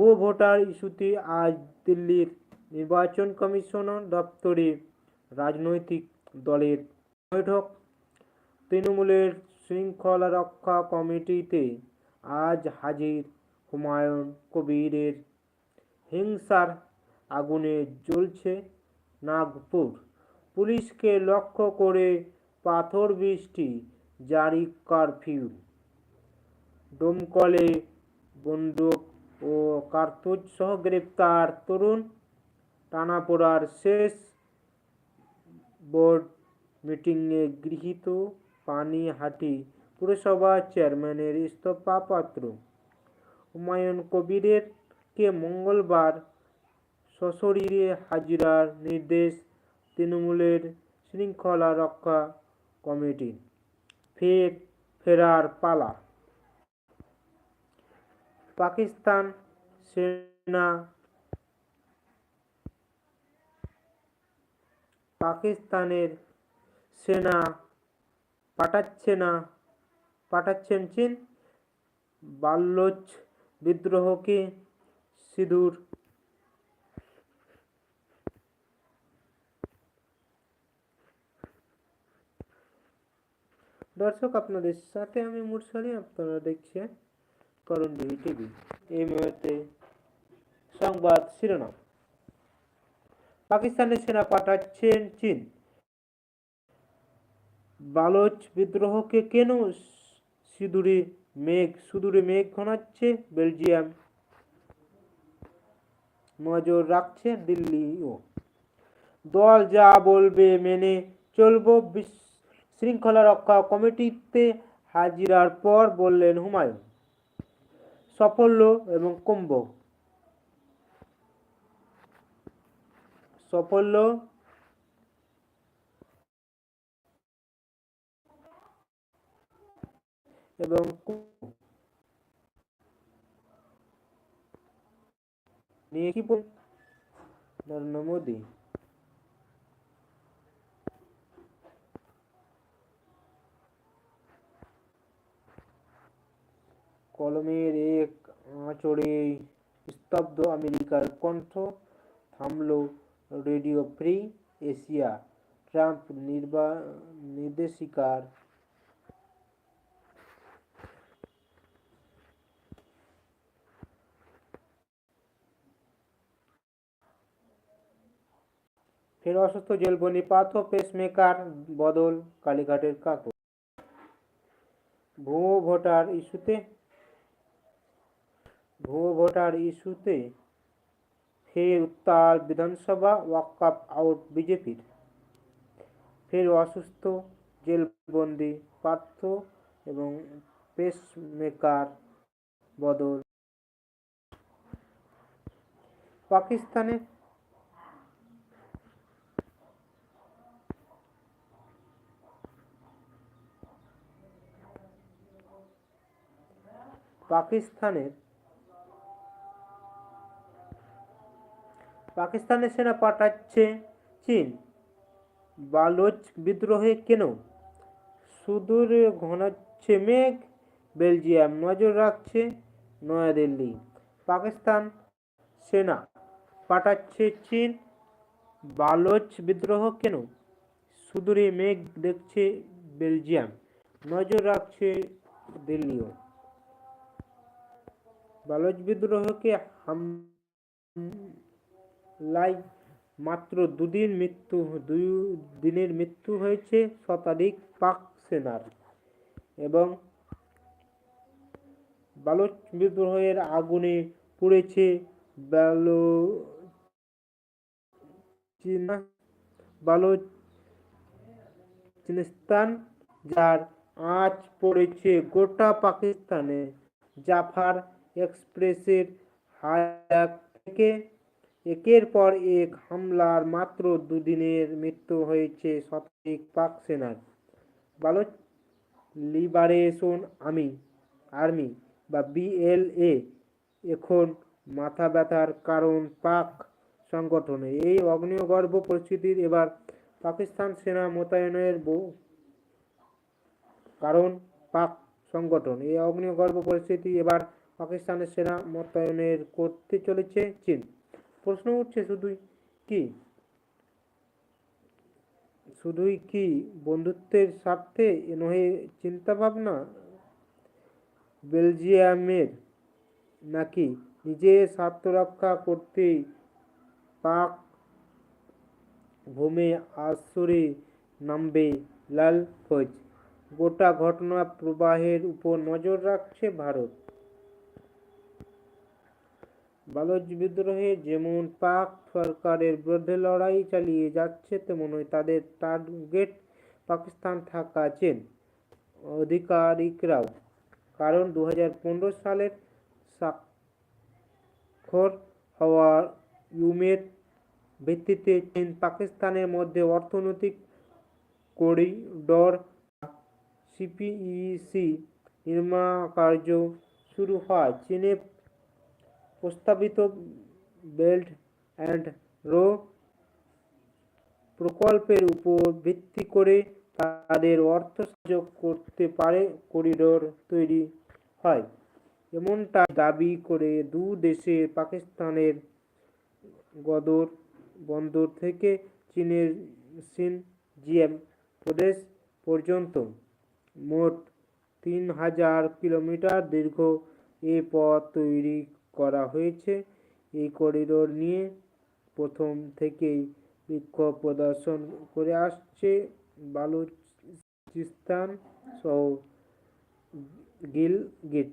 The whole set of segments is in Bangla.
ও ভোটার ইস্যুতে আজ দিল্লির নির্বাচন কমিশনার দপ্তরে রাজনৈতিক দলের বৈঠক। তৃণমূলের শৃঙ্খলা রক্ষা কমিটিতে আজ হাজির হুমায়ুন কবিরের হিংসার আগুনে জ্বলছে নাগপুর। পুলিশকে লক্ষ্য করে পাথর বৃষ্টি, জারি কারফিউ। ডোমকলে বন্দুক ও কার্তুজ সহ গ্রেপ্তার। তরুণ টানাপোড়ার শেষ বোর্ড মিটিংয়ে গৃহীত পানিহাটি পুরসভা চেয়ারম্যানের ইস্তফা পাত্র। হুমায়ুন কবিরের কে মঙ্গলবার সশরীরে হাজিরার নির্দেশ তৃণমূলের শৃঙ্খলা রক্ষা কমিটি। ফের ফেরার পালা। পাকিস্তান সেনা পাকিস্তানের সেনা পাঠাচ্ছে না, পাঠাচ্ছেন চীন। বাল্লোচ বিদ্রোহকে সিঁদুর? দর্শক, আপনাদের সাথে আমি মুরসালি, আপনারা দেখছেন করণ টিভি টিভি। এই মুহূর্তে সংবাদ শিরোনাম। পাকিস্তানের সেনা পাঠাচ্ছেন চীন। বালোচ বিদ্রোহকে কেন সিঁদুরে মেঘ, সুদূরে মেঘ ঘনাচ্ছে? বেলজিয়াম নজর রাখছে দিল্লিও। দল যা বলবে মেনে চলবো। শৃঙ্খলা রক্ষা কমিটিতে হাজিরার পর বললেন হুমায়ুন। সাফল্য এবং কুম্ভ সাফল্য এবং নিয়ে কি নরেন্দ্র মোদী। কলমের এক আঁচড়ে স্তব্ধ আমেরিকার কণ্ঠ থামল রেডিও ফ্রি এশিয়া। ট্রাম্প নির্বা, নির্দেশিকার ফের অসুস্থ জেলবনি পাথ পেসমেকার বদল কালীঘাটের কাকু। ভুয়ো ভোটার ইস্যুতে ভুয়ো ভোটার ইস্যুতে ফের উত্তাল বিধানসভা ওয়াকআপ আউট বিজেপির। ফের অসুস্থ, জেলবন্দি, পার্থ এবং পেসমেকার বদল। পাকিস্তানে পাকিস্তানের পাকিস্তানের সেনা পাঠাচ্ছে চীন। বালোচ বিদ্রোহে কেন? সুদূরে ঘনাচ্ছে মেঘ, বেলজিয়াম নজর রাখছে নয়াদিল্লি। পাকিস্তান সেনা পাঠাচ্ছে চীন। বালোচ বিদ্রোহ কেন? সুদূরে মেঘ দেখছে বেলজিয়াম, নজর রাখছে দিল্লিও। বালোচ বিদ্রোহকে হামলায় মাত্র দুদিন মৃত্যু, দুই দিনের মৃত্যু হয়েছে শতাধিক পাক সেনার। এবং বালোচ বিদ্রোহের আগুনে পুড়েছে বালো চীনা বালোচ চিনিস্তান যার আঁচ পড়েছে গোটা পাকিস্তানে। জাফার এক্সপ্রেসের হায়াক থেকে একের পর এক হামলার মাত্র দুদিনের মৃত্যু হয়েছে শতাধিক পাক সেনার। বালোচ লিবারেশন আর্মি আর্মি বা বিএলএ এখন মাথা ব্যথার কারণ পাক সংগঠনে। এই অগ্নিগর্ভ পরিস্থিতির এবার পাকিস্তান সেনা মোতায়েনের কারণ পাক সংগঠন। এই অগ্নিগর্ভ পরিস্থিতি এবার পাকিস্তানের সেনা মোতায়েনের করতে চলেছে চীন। প্রশ্ন উঠছে শুধুই কি? শুধুই কি বন্ধুত্বের স্বার্থে নহে চিন্তা ভাবনা বেলজিয়ামের নাকি নিজের স্বার্থ রক্ষা করতে পাক ভূমে আসরে নামবে লাল ফৌজ? গোটা ঘটনা প্রবাহের উপর নজর রাখছে ভারত। বালুচ বিদ্রোহে যেমন পাক সরকারের বিরুদ্ধে লড়াই চালিয়ে যাচ্ছে, তেমনই তাদের টার্গেট পাকিস্তান থাকা চেন আধিকারিকরাও কারণ দু হাজার পনেরো সালের স্বাক্ষর হওয়া ইউমের ভিত্তিতে চীন পাকিস্তানের মধ্যে অর্থনৈতিক করিডর সিপিইসি নির্মাণ কার্য শুরু হয়। চীনে প্রস্তাবিত বেল্ট অ্যান্ড রো প্রকল্পের উপর ভিত্তি করে তাদের অর্থ সাহায্য করতে পারে করিডোর তৈরি হয়। এমনটা দাবি করে দু দেশের পাকিস্তানের গদর বন্দর থেকে চীনের সিনজিয়াং প্রদেশ পর্যন্ত। মোট তিন হাজার কিলোমিটার দীর্ঘ এ পথ তৈরি করা হয়েছে। এই করিডোর নিয়ে প্রথম থেকেই বিক্ষোভ প্রদর্শন করে আসছে। বালুচিস্তান সহ গিলগিট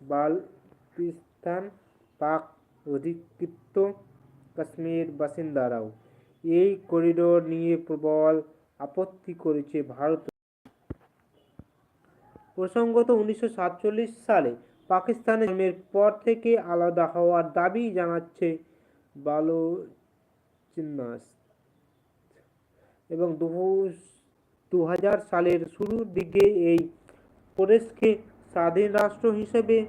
বালতিস্তান পাক অধিকৃত কাশ্মীর বাসিন্দারাও এই করিডোর নিয়ে প্রবল আপত্তি করেছে ভারত। প্রসঙ্গত উনিশশো সাতচল্লিশ সালে পাকিস্তানের পর থেকে আলাদা হওয়ার দাবি জানাচ্ছে বালুচিস্তান এবং দু হাজার সালের শুরুর দিকে এই প্রদেশকে স্বাধীন রাষ্ট্র হিসেবে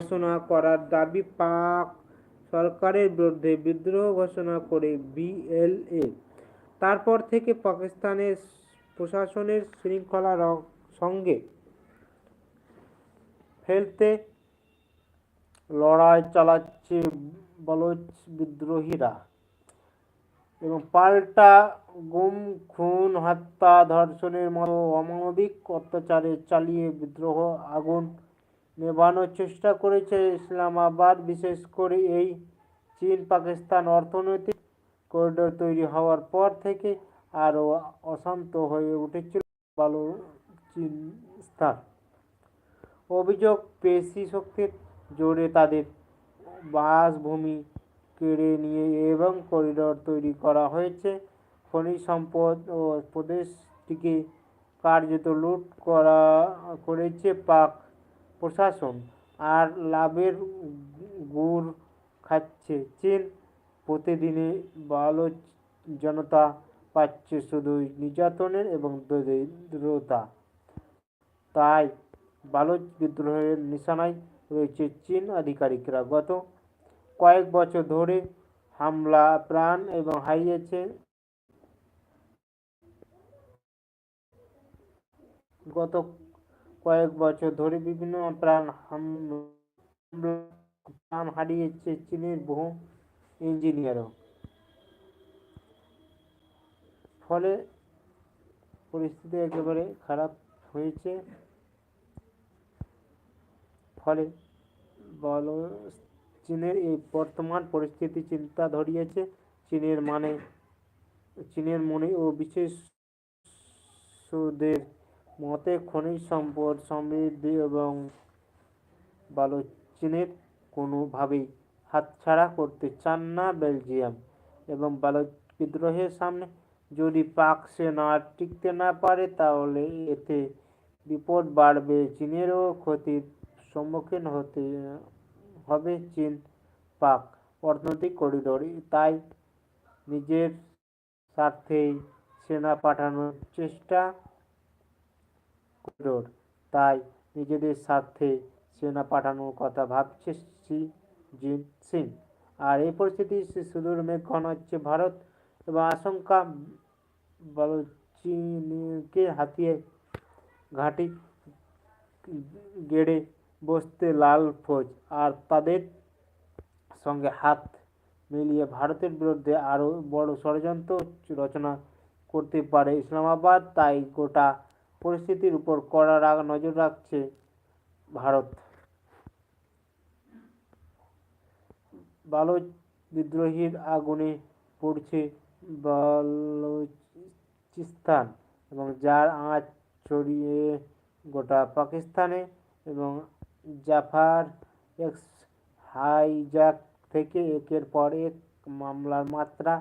ঘোষণা করার দাবি পাক সরকারের বিরুদ্ধে বিদ্রোহ ঘোষণা করে বিএলএ। তারপর থেকে পাকিস্তানের প্রশাসনের শৃঙ্খলার সঙ্গে ফেলতে লড়াই চালাচ্ছে বলোচ বিদ্রোহীরা এবং পাল্টা গুম, খুন, হত্যা, ধর্ষণের মতো অমানবিক অত্যাচারে চালিয়ে বিদ্রোহ আগুন নেভানোর চেষ্টা করেছে ইসলামাবাদ। বিশেষ করে এই চীন পাকিস্তান অর্থনৈতিক করিডোর তৈরি হওয়ার পর থেকে আরও অশান্ত হয়ে উঠেছিল বালুচিস্তান। অভিযোগ পেশি শক্তির জোরে তাদের বাসভূমি কেড়ে নিয়ে এবং করিডোর তৈরি করা হয়েছে। খনিজ সম্পদ ও প্রদেশটিকে কার্যত লুট করা করেছে পাক প্রশাসন আর লাভের গুড় খাচ্ছে চীন। প্রতিদিনে বালুচ জনতা পাচ্ছে শুধুই নির্যাতনের এবং দরিদ্রতা। তাই বালুচ বিদ্রোহের নিশানায় রয়েছে চীন আধিকারিকরা গত কয়েক বছর ধরে হামলা, প্রাণ এবং হারিয়েছে গত কয়েক বছর ধরে বিভিন্ন প্রাণ হামলা, প্রাণ হারিয়েছে চীনের বহু ইঞ্জিনিয়ারও ফলে পরিস্থিতি একেবারে খারাপ হয়েছে। ফলে চীনের এই বর্তমান পরিস্থিতি চিন্তা ধরিয়েছে। চীনের মানে চীনের মনে ও বিশেষদের মতে খনিজ সম্পদ সমৃদ্ধি এবং ভালো চীনের কোনোভাবেই হাতছাড়া করতে চান না বেলজিয়াম এবং বালক বিদ্রোহের সামনে। যদি পাক সেনা টিকতে না পারে, তাহলে এতে বিপদ বাড়বে। চীনেরও ক্ষতির সম্মুখীন হতে, হবে চীন পাক অর্থনৈতিক করিডোর। তাই নিজের স্বার্থেই সেনা পাঠানোর চেষ্টা করিডোর। তাই নিজেদের স্বার্থে সেনা পাঠানোর কথা ভাবছে শি জিনপিং আর এই পরিস্থিতি সুদূর মেঘ হচ্ছে ভারত এবং আশঙ্কা চীনকে হাতিয়ে ঘাঁটি গেড়ে বসতে লাল ফৌজ আর তাদের সঙ্গে হাত মিলিয়ে ভারতের বিরুদ্ধে আরও বড় ষড়যন্ত্র রচনা করতে পারে ইসলামাবাদ। তাই গোটা পরিস্থিতির উপর কড়া রা- নজর রাখছে ভারত। বালুচ বিদ্রোহীর আগুনে পড়ছে বালুচিস্তান এবং যার আঁচ ছড়িয়ে গোটা পাকিস্তানে এবং জাফার এক্স হাইজাক থেকে একের পর এক মামলার মাত্রা।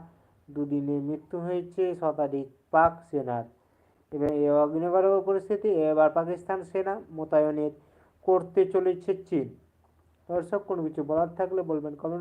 দুদিনে মৃত্যু হয়েছে শতাধিক পাক সেনার। এবং এ অগ্নিগর্ভ পরিস্থিতি, এবার পাকিস্তান সেনা মোতায়েনের করতে চলেছে চীন। দর্শক, কোনো কিছু বলার থাকলে বলবেন, কমেন্ট